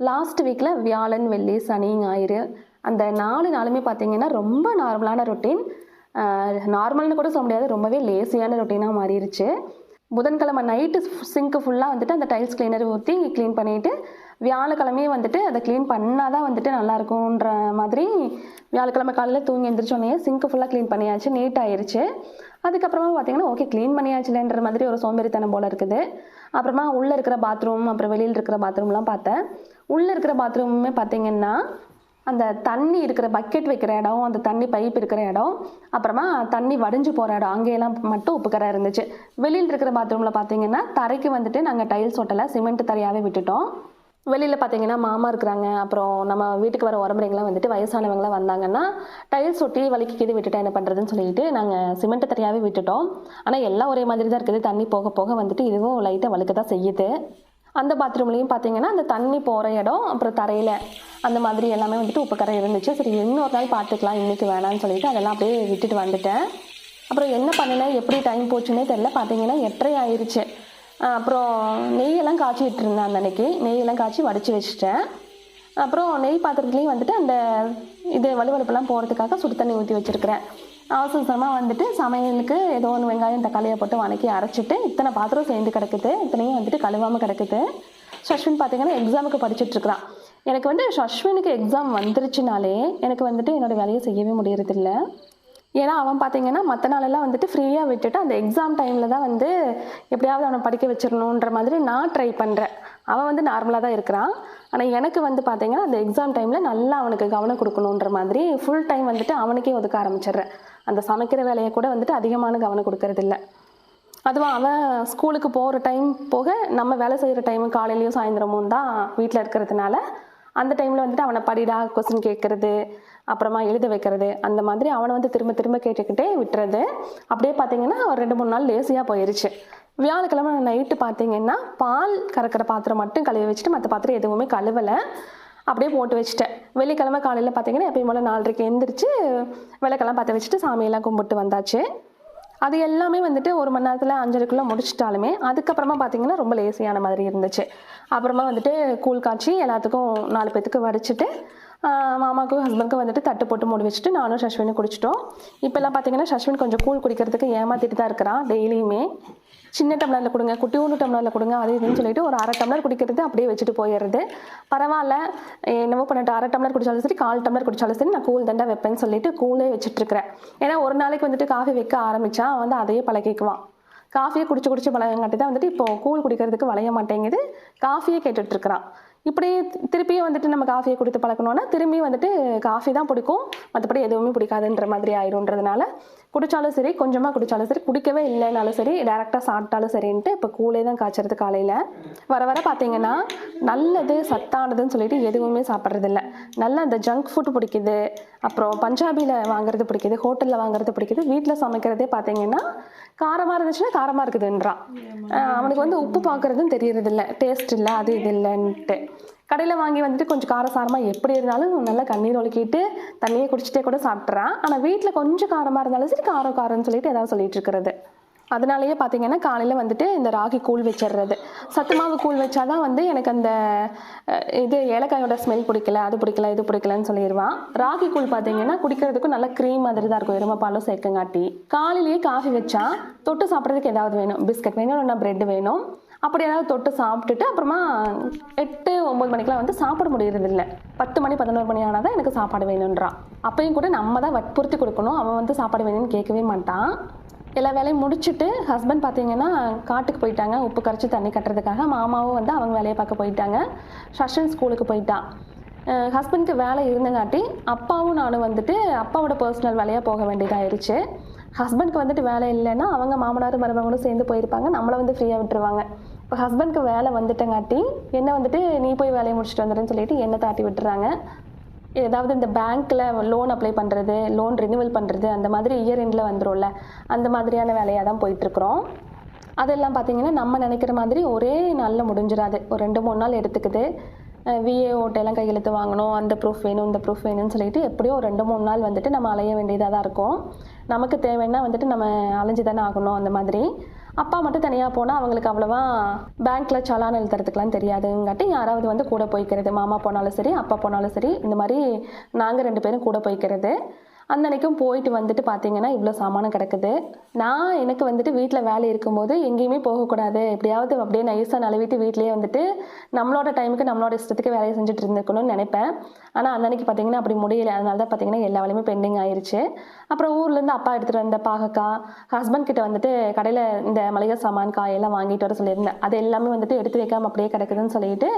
Last வீக்கில் வியாழன் வெள்ளி சனி ஞாயிறு அந்த நாலு நாளுமே பார்த்தீங்கன்னா ரொம்ப நார்மலான ரொட்டீன் நார்மல்னு கூட சொல்ல முடியாது. ரொம்பவே லேசியான ரொட்டீனாக மாறிடுச்சு புதன்கிழமை நைட்டு சிங்க்கு ஃபுல்லாக வந்துட்டு அந்த டைல்ஸ் கிளீனர் ஊற்றி க்ளீன் பண்ணிவிட்டு வியாழக்கிழமையே வந்துட்டு அதை க்ளீன் பண்ணால் தான் வந்துட்டு நல்லாயிருக்குன்ற மாதிரி வியாழக்கிழமை காலையில் தூங்கி எழுந்திரிச்சோடனே சிங்க்கு ஃபுல்லாக க்ளீன் பண்ணியாச்சு. நீட் ஆயிடுச்சு அதுக்கப்புறமா பார்த்தீங்கன்னா ஓகே க்ளீன் பண்ணியாச்சுலன்ற மாதிரி ஒரு சோம்பேறித்தனம் போல் இருக்குது. அப்புறமா உள்ளே இருக்கிற பாத்ரூம் அப்புறம் வெளியில் இருக்கிற பாத்ரூம்லாம் பார்த்தேன். உள்ளே இருக்கிற பாத்ரூமுமே பார்த்தீங்கன்னா அந்த தண்ணி இருக்கிற பக்கெட் வைக்கிற இடம் அந்த தண்ணி பைப் இருக்கிற இடம் அப்புறமா தண்ணி வடிஞ்சு போகிற இடம் அங்கேயெல்லாம் மட்டும் உப்புக்கரை இருந்துச்சு. வெளியில் இருக்கிற பாத்ரூமில் பார்த்தீங்கன்னா தரைக்கு வந்துட்டு நாங்கள் டைல்ஸ் ஒட்டலை சிமெண்ட் தரையாகவே விட்டுட்டோம். வெளியில் பார்த்தீங்கன்னா மாமா இருக்கிறாங்க. அப்புறம் நம்ம வீட்டுக்கு வர உரம்புறைங்களாம் வந்துட்டு வயசானவங்களாம் வந்தாங்கன்னா டைல்ஸ் ஒட்டி வலிக்கு கீது விட்டுட்டா என்ன பண்ணுறதுன்னு சொல்லிட்டு நாங்கள் சிமெண்ட் தரையாகவே விட்டுட்டோம். ஆனால் எல்லாம் ஒரே மாதிரி தான் இருக்குது. தண்ணி போக போக வந்துட்டு இதுவும் லைட்டாக வலுக்க தான் செய்யுது. அந்த பாத்ரூம்லேயும் பார்த்தீங்கன்னா அந்த தண்ணி போகிற இடம் அப்புறம் தரையில் அந்த மாதிரி எல்லாமே வந்துட்டு உப்புக்கரை இருந்துச்சு. சரி இன்னொரு நாள் பார்த்துக்கலாம் இன்றைக்கி வேணாம்னு சொல்லிட்டு அதெல்லாம் அப்படியே விட்டுட்டு வந்துட்டேன். அப்புறம் என்ன பண்ணினேன் எப்படி டைம் போச்சுன்னே தெரில பார்த்தீங்கன்னா எட்டரை ஆயிடுச்சு அப்புறம் நெய்யெல்லாம் காய்ச்சிட்டு இருந்தேன் அந்த அன்னைக்கு. நெய்யெல்லாம் காய்ச்சி வடித்து வச்சுட்டேன். அப்புறம் நெய் பாத்திரத்துலேயும் வந்துட்டு அந்த இது வலுவலுப்பெல்லாம் போகிறதுக்காக சுடு தண்ணி ஊற்றி வச்சுருக்கிறேன். அவசரமாக வந்துட்டு சமையலுக்கு ஏதோ ஒன்று வெங்காயம் தக்காளியை போட்டு வணக்கி அரைச்சிட்டு இத்தனை பாத்திரம் சேர்ந்து கிடக்குது. இத்தனையும் வந்துட்டு கழுவாமல் கிடக்குது. சஷ்வின் பார்த்தீங்கன்னா எக்ஸாமுக்கு படிச்சுட்ருக்குறான் எனக்கு வந்து சஷ்வினுக்கு எக்ஸாம் வந்துருச்சுனாலே எனக்கு வந்துட்டு என்னோட வேலையை செய்யவே முடியறதில்ல. ஏன்னா அவன் பார்த்தீங்கன்னா மற்ற நாளெல்லாம் வந்துட்டு ஃப்ரீயாக விட்டுட்டு அந்த எக்ஸாம் டைமில் தான் வந்து எப்படியாவது அவனை படிக்க வச்சிடணுன்ற மாதிரி நான் ட்ரை பண்ணுறேன் அவன் வந்து நார்மலாக தான் இருக்கிறான். ஆனால் எனக்கு வந்து பார்த்தீங்கன்னா அந்த எக்ஸாம் டைமில் நல்லா அவனுக்கு கவனம் கொடுக்கணுன்ற மாதிரி ஃபுல் டைம் வந்துட்டு அவனுக்கே ஒதுக்க ஆரம்பிச்சிடுறேன். அந்த சமைக்கிற வேலையை கூட வந்துட்டு அதிகமான கவனம் கொடுக்கறதில்ல அதுவும் அவன் ஸ்கூலுக்கு போகிற டைம் போக நம்ம வேலை செய்கிற டைம் காலையிலையும் சாயந்தரமும் தான் வீட்டில் இருக்கிறதுனால அந்த டைமில் வந்துட்டு அவனை படிடா கொஸ்டின் கேட்குறது அப்புறமா எழுத வைக்கிறது அந்த மாதிரி அவனை வந்து திரும்ப திரும்ப கேட்டுக்கிட்டே விட்டுறது அப்படியே பார்த்தீங்கன்னா ஒரு ரெண்டு மூணு நாள் லேசியாக போயிருச்சு. வியாழக்கிழமை நைட்டு பார்த்தீங்கன்னா பால் கறக்கிற பாத்திரம் மட்டும் கழுவி வச்சுட்டு மற்ற பாத்திரம் எதுவுமே கழுவலை. அப்படியே போட்டு வச்சுட்டேன். வெள்ளிக்கிழமை காலையில் பார்த்தீங்கன்னா எப்பயும் போல் நாலரைக்கு எழுந்திரிச்சு விளக்கெல்லாம் பற்ற வச்சுட்டு சாமியெல்லாம் கும்பிட்டு வந்தாச்சு. அது எல்லாமே வந்துட்டு ஒரு மணி நேரத்தில் அஞ்சரைக்குள்ளே முடிச்சிட்டாலுமே அதுக்கப்புறமா பார்த்தீங்கன்னா ரொம்ப லேசியான மாதிரி இருந்துச்சு. அப்புறமா வந்துட்டு கூழ் காய்ச்சி எல்லாத்துக்கும் நாலு பேத்துக்கு வடிச்சிட்டு மாமாவுக்கும் ஹஸ்பண்டுக்கும் வந்துட்டு தட்டு போட்டு மூடி வச்சுட்டு நானும் சஷ்வினும் குடிச்சிட்டோம். இப்போல்லாம் பார்த்தீங்கன்னா சஷ்வின் கொஞ்சம் கூழ் குடிக்கிறதுக்கு ஏமாத்திட்டு தான் இருக்கிறான் டெய்லியுமே. சின்ன டம்ளரில் கொடுங்க குட்டி ஒன்று டம்ளரில் கொடுங்க அது இதுன்னு சொல்லிட்டு ஒரு அரை டம்ளர் குடிக்கிறது அப்படியே வச்சுட்டு போயிடுறது. பரவாயில்ல. என்னவோ பண்ணிட்டு அரை டம்ளர் குடிச்சாலும் சரி கால் டம்ளர் குடிச்சாலும் சரி நான் கூழ் தண்டா வைப்பேன்னு சொல்லிட்டு கூழே வச்சுட்டுருக்கிறேன் ஏன்னா ஒரு நாளைக்கு வந்துட்டு காஃபி வைக்க ஆரம்பித்தா வந்து அதையே பழகிக்குவான். காஃபியை குடிச்சு குடிச்சு பழகங்காட்டி தான் வந்துட்டு இப்போ கூழ் குடிக்கிறதுக்கு வளைய மாட்டேங்குது. காஃபியே கேட்டுட்டு இருக்கிறான். இப்படியே திருப்பியும் வந்துட்டு நம்ம காஃபியை கொடுத்து பழக்கணும்னா திரும்பி வந்துட்டு காஃபி தான் பிடிக்கும். மற்றபடி எதுவுமே பிடிக்காதுன்ற மாதிரி ஆயிரும்ன்றதுனால குடித்தாலும் சரி கொஞ்சமாக குடித்தாலும் சரி குடிக்கவே இல்லைனாலும் சரி டேரெக்டாக சாப்பிட்டாலும் சரின்ட்டு இப்போ கூலே தான் காய்ச்சறது காலையில். வர வர பார்த்தீங்கன்னா நல்லது சத்தானதுன்னு சொல்லிட்டு எதுவுமே சாப்பிட்றதில்ல. நல்ல அந்த ஜங்க் ஃபுட் பிடிக்குது. அப்புறம் பஞ்சாபியில் வாங்குறது பிடிக்குது ஹோட்டலில் வாங்குறது பிடிக்குது வீட்டில் சமைக்கிறதே பார்த்தீங்கன்னா காரமாக இருந்துச்சுன்னா காரமாக இருக்குதுன்றான் அவனுக்கு வந்து உப்பு பார்க்குறதும் தெரியறதில்ல. டேஸ்ட் இல்லை அது இது இல்லைன்ட்டு. கடையில் வாங்கி வந்துட்டு கொஞ்சம் காரசாரமாக எப்படி இருந்தாலும் நல்லா கண்ணீர் ஒழுக்கிட்டு தண்ணியை குடிச்சிட்டே கூட சாப்பிட்றான் ஆனால் வீட்டில் கொஞ்சம் காரமாக இருந்தாலும் சரி காரம் காரம்னு சொல்லிட்டு ஏதாவது சொல்லிட்டு இருக்கிறது. அதனாலேயே பார்த்தீங்கன்னா காலையில் வந்துட்டு இந்த ராகி கூழ் வச்சிடுறது சத்து மாவு கூழ் வச்சாதான் வந்து எனக்கு அந்த இது ஏலக்காயோட ஸ்மெல் பிடிக்கல அது பிடிக்கல இது பிடிக்கலன்னு சொல்லிடுவான் ராகி கூழ் பார்த்தீங்கன்னா குடிக்கிறதுக்கும் நல்ல க்ரீம் மாதிரி தான் இருக்கும் எருமைப்பாலும் சேர்க்கங்காட்டி. காலையிலேயே காஃபி வச்சா தொட்டு சாப்பிட்றதுக்கு ஏதாவது வேணும். பிஸ்கட் வேணும் இல்லைன்னா பிரெட் வேணும். அப்படி ஏதாவது தொட்டு சாப்பிட்டுட்டு அப்புறமா எட்டு ஒம்பது மணிக்கெலாம் வந்து சாப்பிட முடியறதில்ல. பத்து மணி பதினோரு மணி ஆனால் தான் எனக்கு சாப்பாடு வேணுன்றான் அப்பையும் கூட நம்ம தான் வற்புறுத்தி கொடுக்கணும். அவன் வந்து சாப்பாடு வேணும்னு கேட்கவே மாட்டான். எல்லா வேலையும் முடிச்சுட்டு ஹஸ்பண்ட் பார்த்தீங்கன்னா காட்டுக்கு போயிட்டாங்க. உப்பு கரைச்சி தண்ணி கட்டுறதுக்காக மாமாவும் வந்து அவங்க வேலையை பார்க்க போயிட்டாங்க. ஷஷன் ஸ்கூலுக்கு போயிட்டான். ஹஸ்பண்ட்க்கு வேலை இருந்தங்காட்டி அப்பாவும் நானும் வந்துட்டு அப்பாவோட பர்சனல் வேலையாக போக வேண்டியதாயிருச்சு ஹஸ்பண்ட்க்கு வந்துட்டு வேலை இல்லைன்னா அவங்க மாமனார் மருமகனும் சேர்ந்து போயிருப்பாங்க. நம்மளை வந்து ஃப்ரீயாக விட்டுருவாங்க. இப்போ ஹஸ்பண்ட்க்கு வேலை வந்துட்டங்காட்டி என்ன வந்துட்டு நீ போய் வேலையை முடிச்சுட்டு வந்துடுன்னு சொல்லிட்டு என்னை தாட்டி விட்டுறாங்க. ஏதாவது இந்த பேங்க்கில் லோன் அப்ளை பண்ணுறது லோன் ரினிவல் பண்ணுறது அந்த மாதிரி இயர் எண்டில் வந்துரும்ல அந்த மாதிரியான வேலையாக தான் போயிட்டுருக்குறோம். அதெல்லாம் பார்த்தீங்கன்னா நம்ம நினைக்கிற மாதிரி ஒரே நாளில் முடிஞ்சிடாது ஒரு ரெண்டு மூணு நாள் எடுத்துக்குது. விஏ ஓட்டையெல்லாம் கையெழுத்து வாங்கணும். அந்த ப்ரூஃப் வேணும் இந்த ப்ரூஃப் வேணும்னு சொல்லிட்டு எப்படியோ ஒரு ரெண்டு மூணு நாள் வந்துட்டு நம்ம அலைய வேண்டியதாக தான் இருக்கும். நமக்கு தேவைன்னா வந்துட்டு நம்ம அலைஞ்சு தானே ஆகணும் அந்த மாதிரி. அப்பா மட்டும் தனியாக போனால் அவங்களுக்கு அவ்வளோவா பேங்க்கில் சலான் எழுதுறதுக்குலாம் தெரியாதுங்காட்டி யாராவது வந்து கூட போய்க்கிறது மாமா போனாலும் சரி அப்பா போனாலும் சரி இந்த மாதிரி நாங்கள் ரெண்டு பேரும் கூட போய்க்கிறது. அன்னன்னைக்கும் போயிட்டு வந்துட்டு பார்த்தீங்கன்னா இவ்வளோ சாமானம் கிடக்குது. நான் எனக்கு வந்துட்டு வீட்டில் வேலை இருக்கும்போது எங்கேயுமே போகக்கூடாது. எப்படியாவது அப்படியே நைஸாக நழுவிட்டு வீட்லேயே வந்துட்டு நம்மளோட டைமுக்கு நம்மளோட இஷ்டத்துக்கு வேலையை செஞ்சுட்டு இருந்துக்கணும்னு நினைப்பேன். ஆனால் அன்னைக்கு பார்த்தீங்கன்னா அப்படி முடியல. அதனால தான் பார்த்தீங்கன்னா எல்லா வேலையுமே பெண்டிங் ஆயிடுச்சு அப்புறம் ஊர்லேருந்து அப்பா எடுத்துகிட்டு வந்த பாகக்காய் ஹஸ்பண்ட் கிட்ட வந்துட்டு கடையில் இந்த மளிகை சாமான் காயெல்லாம் வாங்கிட்டு வர சொல்லியிருந்தேன். அது எல்லாமே வந்துட்டு எடுத்து வைக்காமல் அப்படியே கிடக்குதுன்னு சொல்லிட்டு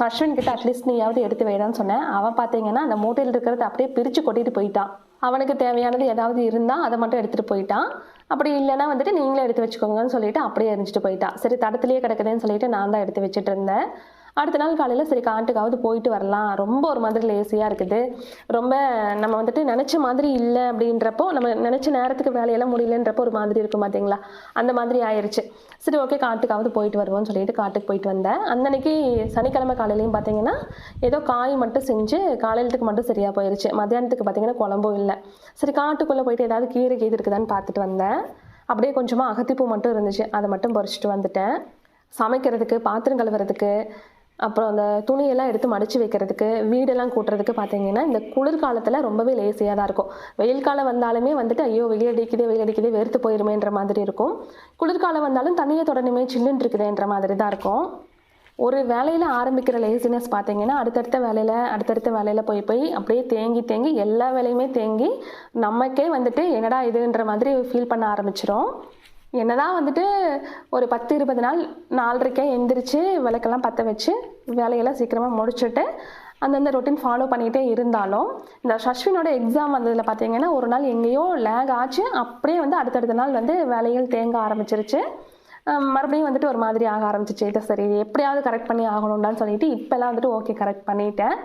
சஷ்வன் கிட்ட அட்லீஸ்ட் நீயாவது எடுத்து வைடான்னு சொன்னேன். அவன் பார்த்தீங்கன்னா அந்த மூட்டையில் இருக்கிறத அப்படியே பிரித்து கொட்டிட்டு போயிட்டான். அவனுக்கு தேவையானது ஏதாவது இருந்தால் அதை மட்டும் எடுத்துகிட்டு போயிட்டான் அப்படி இல்லைன்னா வந்துட்டு நீங்களே எடுத்து வச்சுக்கோங்கன்னு சொல்லிட்டு அப்படியே எரிஞ்சிட்டு போயிட்டான் சரி தடத்துலேயே கிடக்குதுன்னு சொல்லிட்டு நான் தான் எடுத்து வச்சுட்டு இருந்தேன். அடுத்த நாள் காலையில் சரி காட்டுக்காவது போயிட்டு வரலாம். ரொம்ப ஒரு மாதிரி லேசியாக இருக்குது. ரொம்ப நம்ம வந்துட்டு நினச்ச மாதிரி இல்லை அப்படின்றப்போ நம்ம நினச்ச நேரத்துக்கு வேலையெல்லாம் முடியலன்றப்போ ஒரு மாதிரி இருக்கும் பார்த்தீங்களா அந்த மாதிரி ஆயிடுச்சு சரி ஓகே காட்டுக்காவது போயிட்டு வருவோம்னு சொல்லிட்டு காட்டுக்கு போயிட்டு வந்தேன். அன்னன்னைக்கு சனிக்கிழமை காலையிலையும் பார்த்தீங்கன்னா ஏதோ காய் மட்டும் செஞ்சு காலையிலத்துக்கு மட்டும் சரியாக போயிடுச்சு மத்தியானத்துக்கு பார்த்தீங்கன்னா குழம்பும் இல்லை. சரி காட்டுக்குள்ளே போயிட்டு ஏதாவது கீரை கீது இருக்குதான்னு பார்த்துட்டு வந்தேன். அப்படியே கொஞ்சமாக அகத்திப்பூ மட்டும் இருந்துச்சு. அதை மட்டும் பறிச்சுட்டு வந்துட்டேன். சமைக்கிறதுக்கு பாத்திரம் கழுவுறதுக்கு அப்புறம் அந்த துணியெல்லாம் எடுத்து மடித்து வைக்கிறதுக்கு வீடெல்லாம் கூட்டுறதுக்கு பார்த்தீங்கன்னா இந்த குளிர்காலத்தில் ரொம்பவே லேசியாக தான் இருக்கும். வெயில் காலம் வந்தாலுமே வந்துட்டு ஐயோ வெயில் அடிக்குதே வெயில் அடிக்குதே வெறுத்து போயிருமேன்ற மாதிரி இருக்கும். குளிர்காலம் வந்தாலும் தண்ணியை தொடணுமே சில்லுன்னு இருக்குதுன்ற மாதிரி தான் இருக்கும். ஒரு வேலையில் ஆரம்பிக்கிற லேசினஸ் பார்த்தீங்கன்னா அடுத்தடுத்த வேலையில் அடுத்தடுத்த வேலையில் போய் போய் அப்படியே தேங்கி தேங்கி எல்லா வேலையுமே தேங்கி நமக்கே வந்துட்டு என்னடா இதுன்ற மாதிரி ஃபீல் பண்ண ஆரம்பிச்சிடும் என்னதான் வந்துட்டு ஒரு பத்து இருபது நாள் நாலரைக்கே எந்திரிச்சு விளக்கெல்லாம் பற்ற வச்சு வேலையெல்லாம் சீக்கிரமாக முடிச்சுட்டு அந்தந்த ரொட்டீன் ஃபாலோ பண்ணிகிட்டே இருந்தாலும் இந்த சஷ்வினோட எக்ஸாம் வந்ததில் பார்த்தீங்கன்னா ஒரு நாள் எங்கேயோ லேக் ஆச்சு. அப்படியே வந்து அடுத்தடுத்த நாள் வந்து வேலைகள் தேங்க ஆரம்பிச்சிருச்சு. மறுபடியும் வந்துட்டு ஒரு மாதிரி ஆக ஆரம்பிச்சிச்சு. இதை சரி இது எப்படியாவது கரெக்ட் பண்ணி ஆகணும்டான்னு சொல்லிட்டு இப்போல்லாம் வந்துட்டு ஓகே கரெக்ட் பண்ணிட்டேன்.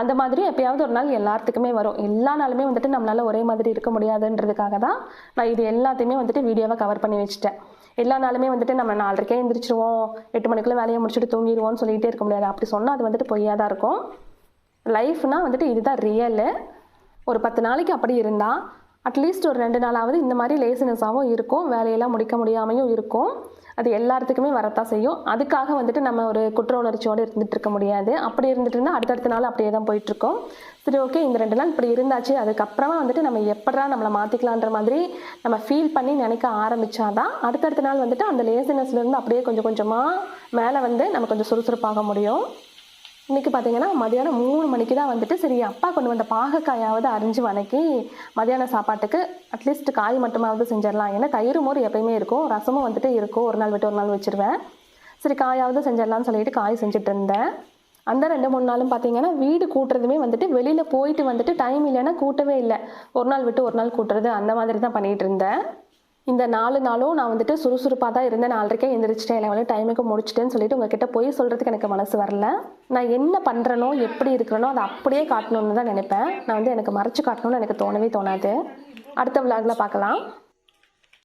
அந்த மாதிரி எப்பயாவது ஒரு நாள் எல்லாத்துக்குமே வரும். எல்லா நாளுமே வந்துட்டு நம்மளால ஒரே மாதிரி இருக்க முடியாதுன்றதுக்காக தான் நான் இது எல்லாத்தையுமே வந்துட்டு வீடியோவாக கவர் பண்ணி வச்சுட்டேன். எல்லா நாளுமே வந்துட்டு நம்ம நாலரைக்கே எந்திரிச்சிருவோம். எட்டு மணிக்குள்ளே வேலையை முடிச்சுட்டு தூங்கிடுவோம்னு சொல்லிகிட்டே இருக்க முடியாது. அப்படி சொன்னால் அது வந்துட்டு பொய்யாக தான் இருக்கும். லைஃப்னால் வந்துட்டு இதுதான் ரியலு ஒரு பத்து நாளைக்கு அப்படி இருந்தால் அட்லீஸ்ட் ஒரு ரெண்டு நாளாவது இந்த மாதிரி லேசினஸாகவும் இருக்கும் வேலையெல்லாம் முடிக்க முடியாமையும் இருக்கும். அது எல்லாத்துக்குமே வரத்தான் செய்யும். அதுக்காக வந்துட்டு நம்ம ஒரு குற்ற உணர்ச்சியோடு இருந்துகிட்டு இருக்க முடியாது. அப்படி இருந்துட்டு இருந்தால் அடுத்தடுத்த நாள் அப்படியே தான் போயிட்டுருக்கோம். சரி ஓகே இந்த ரெண்டு நாள் இப்படி இருந்தாச்சு அதுக்கப்புறமா வந்துட்டு நம்ம எப்படா நம்மளை மாற்றிக்கலான்ற மாதிரி நம்ம ஃபீல் பண்ணி நினைக்க ஆரம்பித்தாதான் அடுத்தடுத்த நாள் வந்துட்டு அந்த லேசினஸ்லேருந்து அப்படியே கொஞ்சம் கொஞ்சமாக மேலே வந்து நம்ம கொஞ்சம் சுறுசுறுப்பாக முடியும். இன்றைக்கி பார்த்தீங்கன்னா மதியானம் மூணு மணிக்கு தான் வந்துட்டு சரி அப்பா கொண்டு வந்த பாகக்காயாவது அரிஞ்சு வணக்கி மதியான சாப்பாட்டுக்கு அட்லீஸ்ட் காய் மட்டுமாவது செஞ்சிடலாம். ஏன்னா தயிர் மோர் எப்பயுமே இருக்கும். ரசமும் வந்துட்டு இருக்கும். ஒரு நாள் விட்டு ஒரு நாள் வச்சிருவேன். சரி காயாவது செஞ்சிடலாம்னு சொல்லிட்டு காய் செஞ்சுட்டு இருந்தேன். அந்த ரெண்டு மூணு நாளும் பார்த்தீங்கன்னா வீடு கூட்டுறதுமே வந்துட்டு வெளியில் போயிட்டு வந்துட்டு டைம் இல்லைன்னா கூட்டவே இல்லை. ஒரு நாள் விட்டு ஒரு நாள் கூட்டுறது அந்த மாதிரி தான் பண்ணிகிட்டு இருந்தேன். இந்த நாலு நாளும் நான் வந்துட்டு சுறுசுறுப்பாக தான் இருந்தேன். நாலரைக்கே எந்திரிச்சிட்டேன். லெவலில் டைமுக்கு முடிச்சிட்டேன்னு சொல்லிட்டு உங்ககிட்ட போய் சொல்கிறதுக்கு எனக்கு மனசு வரல. நான் என்ன பண்ணுறனோ எப்படி இருக்கிறனோ அதை அப்படியே காட்டணும்னு தான் நினைப்பேன். நான் வந்து எனக்கு மறைச்சு காட்டணும்னு எனக்கு தோணவே தோணாது. அடுத்த விளாகில் பார்க்கலாம்.